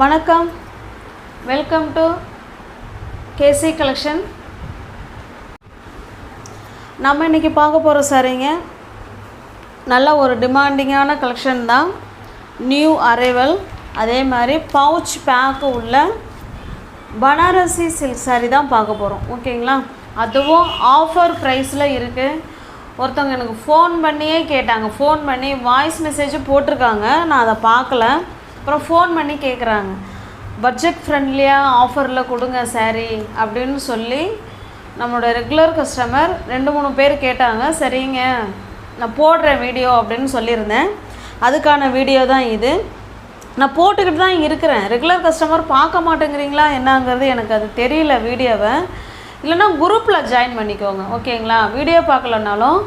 வணக்கம். Welcome to KC collection நம்ம இன்றைக்கி பார்க்க போகிற சாரீங்க. நல்ல ஒரு டிமாண்டிங்கான கலெக்ஷன் தான். நியூ அரைவல் அதே மாதிரி பவுச் பேக்கு உள்ள பனாரசி சில்க் சாரீ தான் பார்க்க போகிறோம் ஓகேங்களா? அதுவும் ஆஃபர் ப்ரைஸில் இருக்குது ஒருத்தவங்க எனக்கு ஃபோன் பண்ணியே கேட்டாங்க. ஃபோன் பண்ணி வாய்ஸ் மெசேஜும் போட்டிருக்காங்க. நான் அதை பார்க்கல. அப்புறம் ஃபோன் பண்ணி கேட்குறாங்க பட்ஜெட் ஃப்ரெண்ட்லியாக ஆஃபரில் கொடுங்க சாரீ அப்படின்னு சொல்லி நம்மளோட ரெகுலர் கஸ்டமர் ரெண்டு மூணு பேர் கேட்டாங்க. சரிங்க நான் போடுறேன் வீடியோ அப்படின்னு சொல்லியிருந்தேன். அதுக்கான வீடியோ தான் இது. நான் போட்டுக்கிட்டு தான் இருக்கிறேன். ரெகுலர் கஸ்டமர் பார்க்க மாட்டேங்கிறீங்களா என்னங்கிறது எனக்கு அது தெரியல வீடியோவை இல்லைன்னா குரூப்பில் ஜாயின் பண்ணிக்கோங்க ஓகேங்களா வீடியோ பார்க்கலனாலும்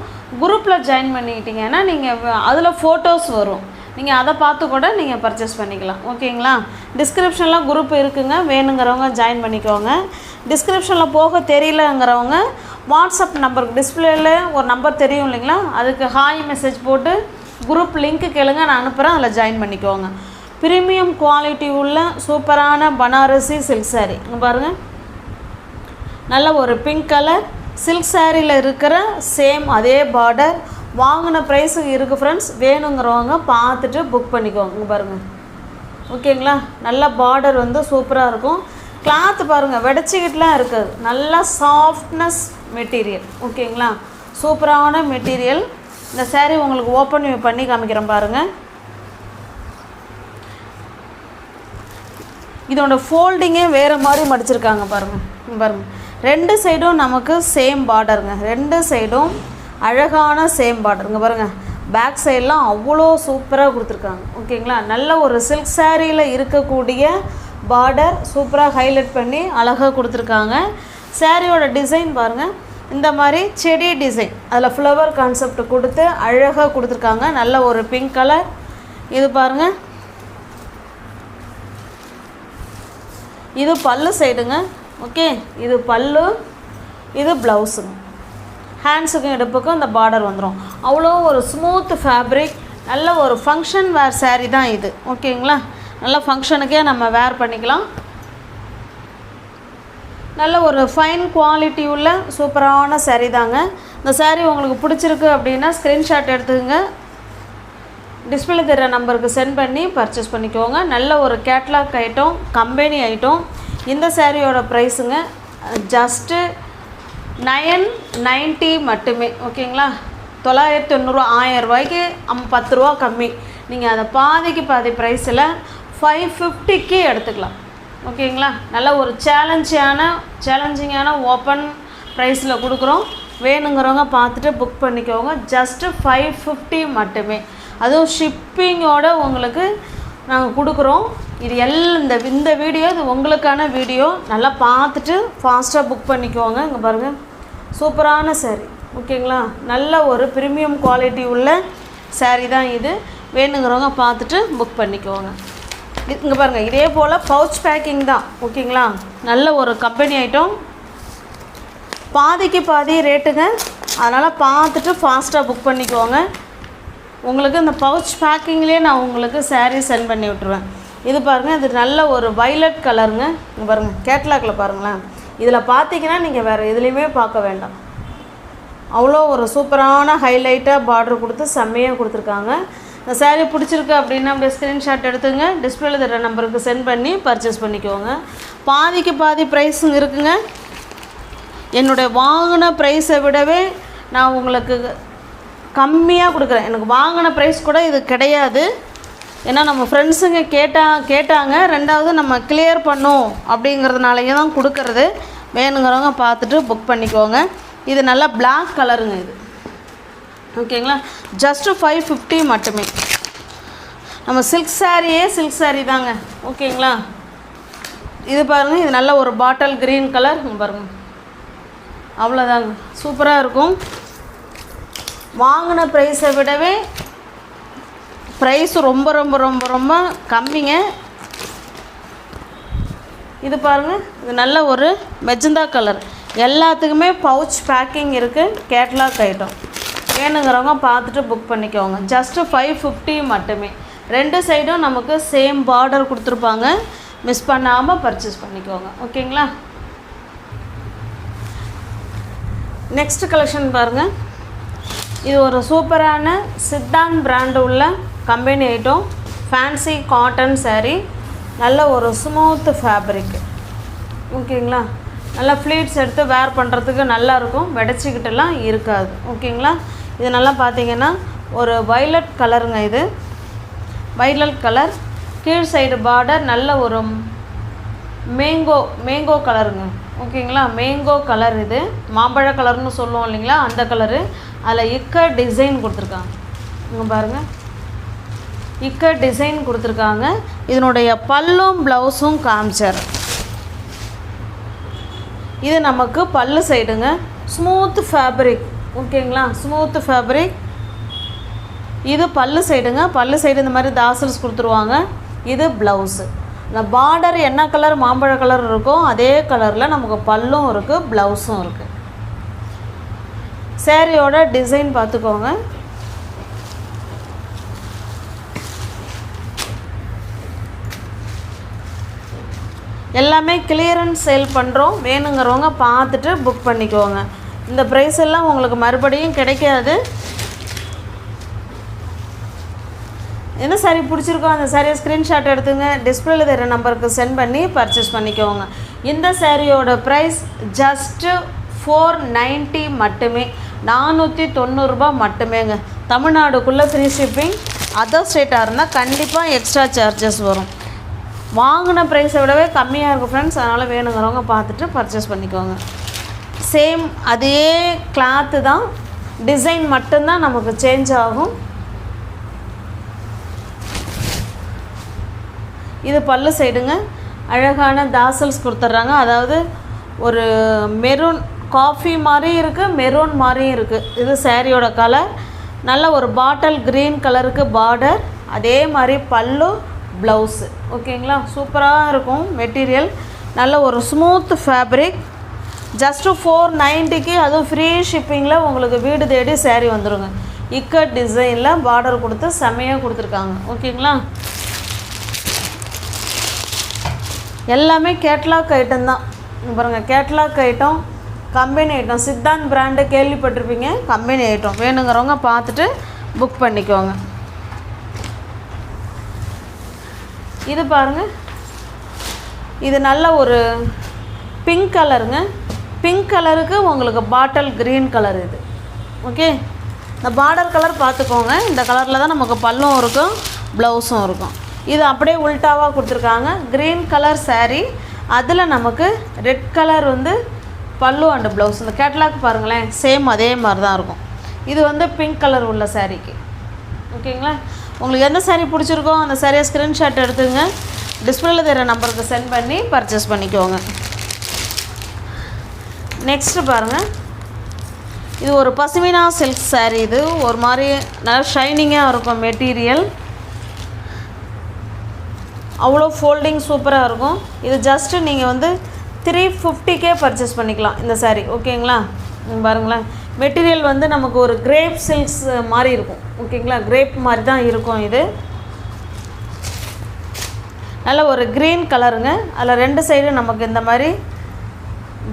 குரூப்பில் ஜாயின் பண்ணிக்கிட்டீங்கன்னா நீங்கள் அதில் ஃபோட்டோஸ் வரும். நீங்கள் அதை பார்த்து கூட நீங்கள் பர்ச்சேஸ் பண்ணிக்கலாம். ஓகேங்களா? டிஸ்கிரிப்ஷனில் குரூப் இருக்குங்க. வேணுங்கிறவங்க ஜாயின் பண்ணிக்கோங்க. டிஸ்கிரிப்ஷனில் போக தெரியலங்கிறவங்க வாட்ஸ்அப் நம்பருக்கு டிஸ்பிளேயில் ஒரு நம்பர் தெரியும் இல்லைங்களா? அதுக்கு ஹாய் மெசேஜ் போட்டு குரூப் லிங்க்கு கேளுங்க. நான் அனுப்புகிறேன் அதில் ஜாயின் பண்ணிக்கோங்க. ப்ரீமியம் குவாலிட்டி உள்ள சூப்பரான பனாரசி சில்க் saree. இங்கே பாருங்கள் நல்ல ஒரு பிங்க் கலர் சில்க் சாரியில் இருக்கிற சேம் அதே பார்டர் வாங்கின ப்ரைஸும் இருக்குது ஃப்ரெண்ட்ஸ் வேணுங்கிறவங்க பார்த்துட்டு புக் பண்ணிக்கோங்க. பாருங்கள் ஓகேங்களா நல்ல பார்டர் வந்து சூப்பராக இருக்கும். கிளாத்து பாருங்கள் வெடச்சிக்கிட்டுலாம் இருக்காது. நல்லா சாஃப்ட்னஸ் மெட்டீரியல் ஓகேங்களா சூப்பரான மெட்டீரியல் இந்த சேரீ உங்களுக்கு ஓப்பன் பண்ணி காமிக்கிறேன் பாருங்கள் இதோட ஃபோல்டிங்கே வேறு மாதிரி மடிச்சிருக்காங்க பாருங்கள் பாருங்கள் ரெண்டு சைடும் நமக்கு சேம் பார்டருங்க ரெண்டு சைடும் அழகான சேம் பார்டருங்க பாருங்கள் பேக் சைடெலாம் அவ்வளோ சூப்பராக கொடுத்துருக்காங்க. ஓகேங்களா? நல்ல ஒரு சில்க் சாரியில் இருக்கக்கூடிய பார்டர் சூப்பராக ஹைலைட் பண்ணி அழகாக கொடுத்துருக்காங்க. சேரீயோட டிசைன் பாருங்கள் இந்த மாதிரி செடி டிசைன் அதில் ஃப்ளவர் கான்செப்ட் கொடுத்து அழகாக கொடுத்துருக்காங்க. நல்ல ஒரு பிங்க் கலர் இது பாருங்கள் இது பல்லு சைடுங்க ஓகே? இது பல்லு இது ப்ளவுஸுங்க ஹேண்ட்ஸுக்கும் இடுப்புக்கும் இந்த பார்டர் வந்துடும் அவ்வளோ ஒரு ஸ்மூத் ஃபேப்ரிக் நல்ல ஒரு ஃபங்க்ஷன் வேர் சேரீ தான் இது. ஓகேங்களா நல்ல ஃபங்க்ஷனுக்கே நம்ம வேர் பண்ணிக்கலாம். நல்ல ஒரு ஃபைன் குவாலிட்டி உள்ள சூப்பரான சேரீ தாங்க. இந்த சேரீ உங்களுக்கு பிடிச்சிருக்கு அப்படின்னா ஸ்க்ரீன்ஷாட் எடுத்துக்கோங்க. டிஸ்பிளே தர நம்பருக்கு சென்ட் பண்ணி பர்ச்சேஸ் பண்ணிக்கோங்க. நல்ல ஒரு கேட்லாக் ஐட்டம் கம்பெனி ஐட்டம் இந்த சேரீயோட ப்ரைஸுங்க ஜஸ்ட்டு நயன் நைன்ட்டி மட்டுமே ஓகேங்களா? தொள்ளாயிரத்தி தொண்ணூறு ஆயிரம் ரூபாய்க்கு அம் பத்து ரூபா கம்மி. நீங்கள் அதை பாதிக்கு பாதி ப்ரைஸில் ஃபைவ் ஃபிஃப்டிக்கு எடுத்துக்கலாம். ஓகேங்களா? நல்ல ஒரு சேலஞ்சியான சேலஞ்சிங்கான ஓப்பன் ப்ரைஸில் கொடுக்குறோம். வேணுங்கிறவங்க பார்த்துட்டு புக் பண்ணிக்கோங்க. ஜஸ்ட்டு ஃபைவ் ஃபிஃப்டி மட்டுமே. அதுவும் ஷிப்பிங்கோட உங்களுக்கு நாங்கள் கொடுக்குறோம். இது எல்லாம் இந்த இந்த வீடியோ இது உங்களுக்கான வீடியோ நல்லா பார்த்துட்டு ஃபாஸ்ட்டாக புக் பண்ணிக்கோங்க. இங்கே பாருங்கள் சூப்பரான சேரீ ஓகேங்களா நல்ல ஒரு ப்ரீமியம் குவாலிட்டி உள்ள சேரீ தான் இது. வேணுங்கிறவங்க பார்த்துட்டு புக் பண்ணிக்கோங்க. இங்கே பாருங்கள் இதே போல் பவுச் பேக்கிங் தான். ஓகேங்களா நல்ல ஒரு கம்பெனி ஐட்டம் பாதிக்கு பாதி ரேட்டுங்க அதனால் பார்த்துட்டு ஃபாஸ்ட்டாக புக் பண்ணிக்கோங்க. உங்களுக்கு இந்த பவுச் பேக்கிங்லேயே நான் உங்களுக்கு சேரீ சென்ட் பண்ணி விட்ருவேன் இது பாருங்கள் இது நல்ல ஒரு வைலட் கலருங்க இங்கே பாருங்கள் கேட்லாகில் பாருங்களேன். இதில் பார்த்தீங்கன்னா நீங்கள் வேறு எதுலேயுமே பார்க்க வேண்டாம். அவ்வளோ ஒரு சூப்பரான ஹைலைட்டாக பார்டர் கொடுத்து செம்மையாக கொடுத்துருக்காங்க. இந்த சேரீ பிடிச்சிருக்கு அப்படின்னா அப்படியே ஸ்க்ரீன்ஷாட் எடுத்துங்க. டிஸ்பிளேல தர நம்பருக்கு சென்ட் பண்ணி பர்ச்சேஸ் பண்ணிக்கோங்க. பாதிக்கு பாதி ப்ரைஸுங்க இருக்குங்க. என்னுடைய வாங்கின ப்ரைஸை விடவே நான் உங்களுக்கு கம்மியாக கொடுக்குறேன். எனக்கு வாங்கின ப்ரைஸ் கூட இது கிடையாது. ஏன்னா நம்ம ஃப்ரெண்ட்ஸுங்க கேட்டா கேட்டாங்க ரெண்டாவது நம்ம கிளியர் பண்ணும் அப்படிங்கிறதுனாலயே தான் கொடுக்கறது. வேணுங்கிறவங்க பார்த்துட்டு புக் பண்ணிக்கோங்க. இது நல்லா பிளாக் கலருங்க இது. ஓகேங்களா ஜஸ்ட்டு ஃபைவ் ஃபிஃப்டி மட்டுமே. நம்ம சில்க் சாரியே சில்க் saree தாங்க. ஓகேங்களா இது பாருங்கள் இது நல்ல ஒரு பாட்டில் க்ரீன் கலர் பாருங்கள் அவ்வளோதாங்க சூப்பராக இருக்கும். வாங்கின ப்ரைஸை விடவே ப்ரைஸ் ரொம்ப ரொம்ப ரொம்ப ரொம்ப கம்மிங்க. இது பாருங்கள் இது நல்ல ஒரு மெஜந்தா கலர் எல்லாத்துக்குமே பவுச் பேக்கிங் இருக்குது கேட்லாக் ஐட்டம் வேணுங்கிறவங்க பார்த்துட்டு புக் பண்ணிக்கோங்க. ஜஸ்ட்டு ஃபைவ் ஃபிஃப்டி மட்டுமே. ரெண்டு சைடும் நமக்கு சேம் பார்டர் கொடுத்துருப்பாங்க. மிஸ் பண்ணாமல் பர்ச்சேஸ் பண்ணிக்கோங்க. ஓகேங்களா நெக்ஸ்ட் கலெக்ஷன் பாருங்கள் இது ஒரு சூப்பரான சித்தான் பிராண்டு உள்ள company item. Fancy cotton sari நல்ல ஒரு ஸ்மூத் ஃபேப்ரிக் ஓகேங்களா? நல்லா ஃப்ளீட்ஸ் எடுத்து வேர் பண்ணுறதுக்கு நல்லாயிருக்கும் இருக்கும். இருக்காது. ஓகேங்களா? இது நல்லா பார்த்தீங்கன்னா ஒரு வைலட் கலருங்க இது. வைலட் கலர் கீழ் சைடு பார்டர் நல்ல ஒரு மேங்கோ மேங்கோ கலருங்க ஓகேங்களா? மேங்கோ கலர் இது. மாம்பழ கலர்னு சொல்லுவோம் இல்லைங்களா? அந்த கலரு அதில் இக்க டிசைன் கொடுத்துருக்காங்க. இங்கே பாருங்கள் இக்க டிசைன் கொடுத்துருக்காங்க. இதனுடைய பல்லும் ப்ளவுஸும் காமிச்சார். இது நமக்கு பல்லு சைடுங்க ஸ்மூத் ஃபேப்ரிக் ஓகேங்களா ஸ்மூத் ஃபேப்ரிக் இது பல்லு சைடுங்க பல்லு சைடு இந்த மாதிரி தாசல்ஸ் கொடுத்துருவாங்க. இது ப்ளவுஸு இந்த பார்டர் என்ன கலர் மாம்பழ கலர் இருக்கோ அதே கலரில் நமக்கு பல்லும் இருக்குது ப்ளவுஸும் இருக்குது சேரீயோட டிசைன் பார்த்துக்கோங்க. எல்லாமே கிளியரன்ஸ் சேல் பண்ணுறோம் வேணுங்கிறவங்க பார்த்துட்டு புக் பண்ணிக்கோங்க. இந்த ப்ரைஸ் எல்லாம் உங்களுக்கு மறுபடியும் கிடைக்காது. என்ன சாரி பிடிச்சிருக்கோ அந்த சாரியை ஸ்க்ரீன்ஷாட் எடுத்துங்க. டிஸ்பிளேல தர நம்பருக்கு சென்ட் பண்ணி பர்ச்சேஸ் பண்ணிக்கோங்க. இந்த சாரியோட ப்ரைஸ் ஜஸ்ட்டு ஃபோர் நைன்ட்டி மட்டுமே. நானூற்றி தொண்ணூறுரூபா மட்டுமேங்க. தமிழ்நாடுக்குள்ளே ஃப்ரீ ஷிப்பிங் அதர் ஸ்டேட்டாக இருந்தால் கண்டிப்பாக எக்ஸ்ட்ரா சார்ஜஸ் வரும். வாங்கின ப்ரைஸை விடவே கம்மியாக இருக்கும் ஃப்ரெண்ட்ஸ் அதனால் வேணுங்கிறவங்க பார்த்துட்டு பர்ச்சேஸ் பண்ணிக்கோங்க. சேம் அதே கிளாத்து தான் டிசைன் மட்டும்தான் நமக்கு சேஞ்ச் ஆகும். இது பல்லு சைடுங்க அழகான தாசல்ஸ் கொடுத்துட்றாங்க. அதாவது ஒரு மெரூன் காஃபி மாதிரியும் இருக்குது மெரூன் மாதிரியும் இருக்குது இது சேரீயோட கலர் நல்ல ஒரு பாட்டில் க்ரீன் கலருக்கு பார்டர் அதே மாதிரி பல்லு ப்ளவுஸு ஓகேங்களா சூப்பராக இருக்கும் மெட்டீரியல் நல்ல ஒரு ஸ்மூத் ஃபேப்ரிக் ஜஸ்ட்டு ஃபோர் நைன்ட்டிக்கு அதுவும் ஃப்ரீ ஷிப்பிங்கில் உங்களுக்கு வீடு தேடி சேரீ வந்துடுங்க இக்கட் டிசைனில் பார்டர் கொடுத்து செம்மையாக கொடுத்துருக்காங்க. ஓகேங்களா எல்லாமே கேட்லாக் ஐட்டம் தான். பாருங்கள் கேட்லாக் ஐட்டம் கம்பெனி ஐட்டம் சித்தான் பிராண்டு கேள்விப்பட்டிருப்பீங்க கம்பெனி ஐட்டம் வேணுங்கிறவங்க பார்த்துட்டு புக் பண்ணிக்கோங்க. இது பாருங்கள் இது நல்ல ஒரு பிங்க் கலருங்க பிங்க் கலருக்கு உங்களுக்கு பாட்டில் க்ரீன் கலர் இது. ஓகே இந்த பார்டர் கலர் பார்த்துக்கோங்க. இந்த கலரில் தான் நமக்கு பல்லும் இருக்கும் ப்ளவுஸும் இருக்கும். இது அப்படியே உல்ட்டாவாக கொடுத்துருக்காங்க. க்ரீன் கலர் சாரீ அதில் நமக்கு ரெட் கலர் வந்து பல்லு அண்டு ப்ளவுஸ் இந்த கேட்லாக் பாருங்களேன் சேம் அதே மாதிரி தான் இருக்கும். இது வந்து பிங்க் கலர் உள்ள சாரீக்கு ஓகேங்களா உங்களுக்கு எந்த சாரீ பிடிச்சிருக்கோ அந்த சாரியை ஸ்க்ரீன்ஷாட் எடுத்துங்க டிஸ்பிளேல தர நம்பருக்கு சென்ட் பண்ணி பர்ச்சேஸ் பண்ணிக்கோங்க. நெக்ஸ்ட்டு பாருங்கள் இது ஒரு பசுமினா சில்க் சாரீ இது. ஒரு மாதிரி நல்லா ஷைனிங்காக இருக்கும் மெட்டீரியல் அவ்வளோ ஃபோல்டிங் சூப்பராக இருக்கும். இது ஜஸ்ட்டு நீங்கள் வந்து த்ரீ ஃபிஃப்டிக்கே பர்ச்சேஸ் பண்ணிக்கலாம் இந்த சாரீ ஓகேங்களா பாருங்களேன். மெட்டீரியல் வந்து நமக்கு ஒரு கிரேப் சில்க்ஸ் மாதிரி இருக்கும். ஓகேங்களா? கிரேப் மாதிரி தான் இருக்கும் இது. நல்ல ஒரு க்ரீன் கலருங்க அதில் ரெண்டு சைடும் நமக்கு இந்த மாதிரி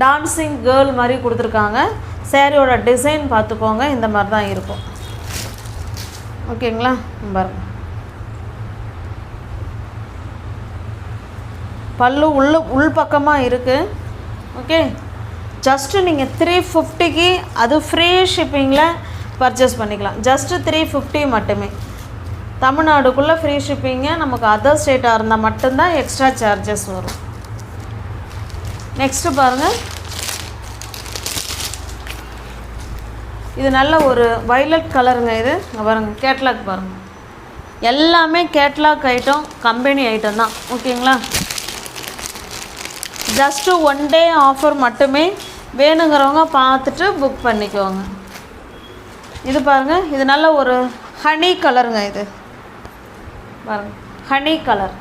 டான்ஸிங் கேர்ள் மாதிரி கொடுத்துருக்காங்க. சேரீயோட டிசைன் பார்த்துக்கோங்க. இந்த மாதிரி தான் இருக்கும். ஓகேங்களா? பாருங்க. பல்லு உள்ள உள் பக்கமாக இருக்குது ஓகே? ஜஸ்ட்டு நீங்கள் த்ரீ ஃபிஃப்டிக்கு அது ஃப்ரீ ஷிப்பிங்கில் பர்ச்சேஸ் பண்ணிக்கலாம். ஜஸ்ட்டு த்ரீ ஃபிஃப்டி மட்டுமே. தமிழ்நாடுக்குள்ளே ஃப்ரீ ஷிப்பிங்கு நமக்கு அதர் ஸ்டேட்டாக இருந்தால் மட்டும்தான் எக்ஸ்ட்ரா சார்ஜஸ் வரும். நெக்ஸ்ட்டு பாருங்கள் இது நல்ல ஒரு வைலட் கலருங்க இது. பாருங்கள் கேட்லாக் பாருங்கள் எல்லாமே கேட்லாக் ஐட்டம் கம்பெனி ஐட்டம் தான். ஓகேங்களா ஜஸ்ட்டு ஒன் டே ஆஃபர் மட்டுமே வேணுங்கிறவங்க பார்த்துட்டு புக் பண்ணிக்கோங்க. இது பாருங்கள் இது நல்ல ஒரு ஹனி கலருங்க இது. பாருங்க ஹனி கலர்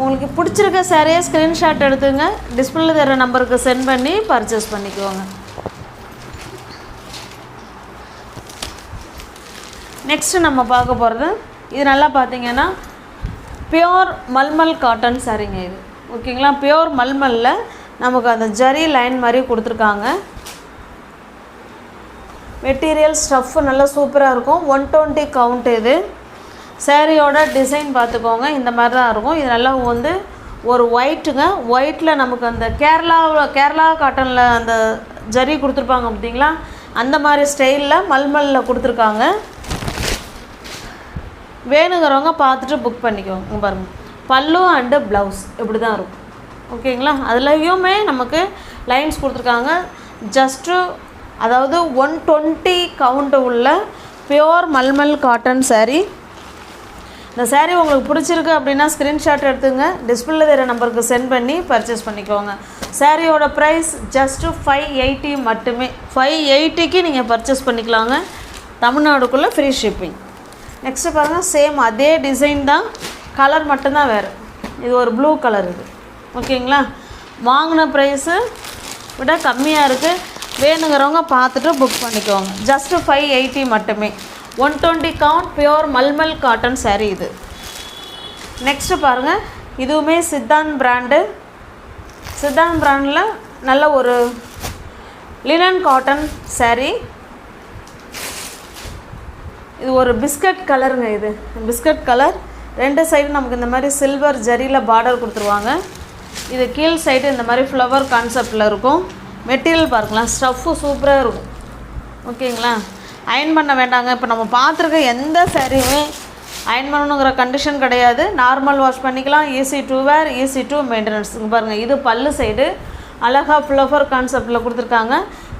உங்களுக்கு பிடிச்சிருக்க சாரியை ஸ்க்ரீன்ஷாட் எடுத்துங்க. டிஸ்பிளே தர நம்பருக்கு சென்ட் பண்ணி பர்ச்சேஸ் பண்ணிக்கோங்க. நெக்ஸ்ட்டு நம்ம பார்க்க போகிறது இது நல்லா பார்த்தீங்கன்னா பியோர் மல்மல் காட்டன் சாரிங்க இது. ஓகேங்களா பியோர் மல்மல்ல நமக்கு அந்த ஜரி லைன் மாதிரி கொடுத்துருக்காங்க. மெட்டீரியல் ஸ்டஃப் நல்லா சூப்பராக இருக்கும். ஒன் டுவெண்ட்டி கவுண்ட் இது. சேரீயோட டிசைன் பார்த்துக்கோங்க. இந்த மாதிரி தான் இருக்கும். இது நல்லா வந்து ஒரு ஒயிட்டுங்க ஒயிட்டில் நமக்கு அந்த கேரளாவில் கேரளா காட்டனில் அந்த ஜரி கொடுத்துருப்பாங்க பார்த்தீங்களா? அந்த மாதிரி ஸ்டைலில் மல்மல்ல கொடுத்துருக்காங்க. வேணுங்கிறவங்க பார்த்துட்டு புக் பண்ணிக்கோங்க. பாருங்கள் பல்லு அண்டு ப்ளவுஸ் இப்படி தான் இருக்கும். ஓகேங்களா? அதுலேயுமே நமக்கு லைன்ஸ் கொடுத்துருக்காங்க. ஜஸ்ட்டு அதாவது ஒன் டுவெண்ட்டி கவுண்ட் உள்ள பியோர் மல்மல் காட்டன் சாரீ இந்த சேரீ உங்களுக்கு பிடிச்சிருக்கு அப்படின்னா ஸ்க்ரீன்ஷாட் எடுத்துங்க. டிஸ்பிளே தெரிய நம்பருக்கு சென்ட் பண்ணி பர்ச்சேஸ் பண்ணிக்கோங்க. சாரியோட ப்ரைஸ் ஜஸ்ட்டு ஃபைவ் எயிட்டி மட்டுமே. ஃபைவ் எயிட்டிக்கு நீங்கள் பர்ச்சேஸ் பண்ணிக்கலாங்க. தமிழ்நாடுக்குள்ளே ஃப்ரீ ஷிப்பிங் நெக்ஸ்ட்டு பாருங்கள் சேம் அதே டிசைன் தான். கலர் மட்டும்தான் வேறு. இது ஒரு ப்ளூ கலர் இது. ஓகேங்களா? வாங்கின ப்ரைஸு விட கம்மியாக இருக்குது வேணுங்கிறவங்க பார்த்துட்டு புக் பண்ணிக்கோங்க. ஜஸ்ட்டு ஃபைவ் எயிட்டி மட்டுமே. One twenty count pure mulmul cotton sari இது. நெக்ஸ்ட்டு பாருங்கள் இதுவுமே சித்தாந்த் பிராண்டு சித்தாந்த் பிராண்டில் நல்ல ஒரு லினன் காட்டன் சாரீ இது ஒரு பிஸ்கட் கலருங்க இது. பிஸ்கட் கலர் ரெண்டு சைடு நமக்கு இந்த மாதிரி சில்வர் ஜரியில் பார்டர் கொடுத்துருவாங்க. இது கீழ் சைடு இந்த மாதிரி ஃப்ளவர் கான்செப்டில் இருக்கும். மெட்டீரியல் பார்க்கலாம். ஸ்டஃப்பு சூப்பராக இருக்கும். ஓகேங்களா? அயன் பண்ண வேண்டாங்க. இப்போ நம்ம பார்த்துருக்க எந்த சேரீயுமே அயன் பண்ணணுங்கிற கண்டிஷன் கிடையாது. நார்மல் வாஷ் பண்ணிக்கலாம். Easy to wear easy to மெயின்டெனன்ஸுங்க பாருங்கள் இது பல்லு சைடு அழகாக ஃப்ளவர் கான்செப்டில் கொடுத்துருக்காங்க.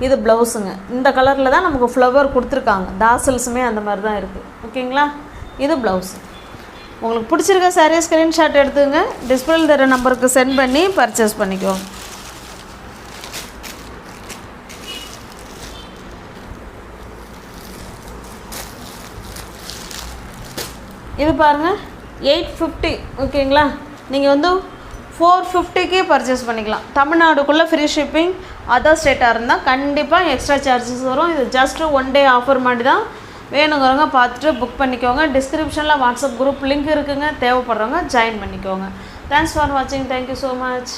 இது ப்ளவுஸுங்க இந்த கலரில் தான் நமக்கு ஃப்ளவர் கொடுத்துருக்காங்க. தாசல்ஸுமே அந்த மாதிரி தான் இருக்குது ஓகேங்களா? இது ப்ளவுஸ் உங்களுக்கு பிடிச்சிருக்க சாரீ ஸ்க்ரீன்ஷாட் எடுத்துங்க. டிஸ்பிளே தர நம்பருக்கு சென்ட் பண்ணி பர்ச்சேஸ் பண்ணிக்கோங்க இது பாருங்கள் எயிட் ஃபிஃப்டி ஓகேங்களா? நீங்கள் வந்து ஃபோர் ஃபிஃப்டிக்கு பர்ச்சேஸ் பண்ணிக்கலாம். தமிழ்நாடுக்குள்ளே ஃப்ரீ ஷிப்பிங் அதர் ஸ்டேட்டாக இருந்தால் கண்டிப்பாக எக்ஸ்ட்ரா சார்ஜஸ் வரும். இது ஜஸ்ட்டு ஒன் டே ஆஃபர் மாதிரி தான் வேணுங்கிறவங்க பார்த்துட்டு புக் பண்ணிக்கோங்க. டிஸ்கிரிப்ஷனில் வாட்ஸ்அப் குரூப் லிங்க் இருக்குங்க. தேவைப்படுறவங்க ஜாயின் பண்ணிக்கோங்க. தேங்க்ஸ் ஃபார் வாட்சிங் தேங்க்யூ ஸோ மச்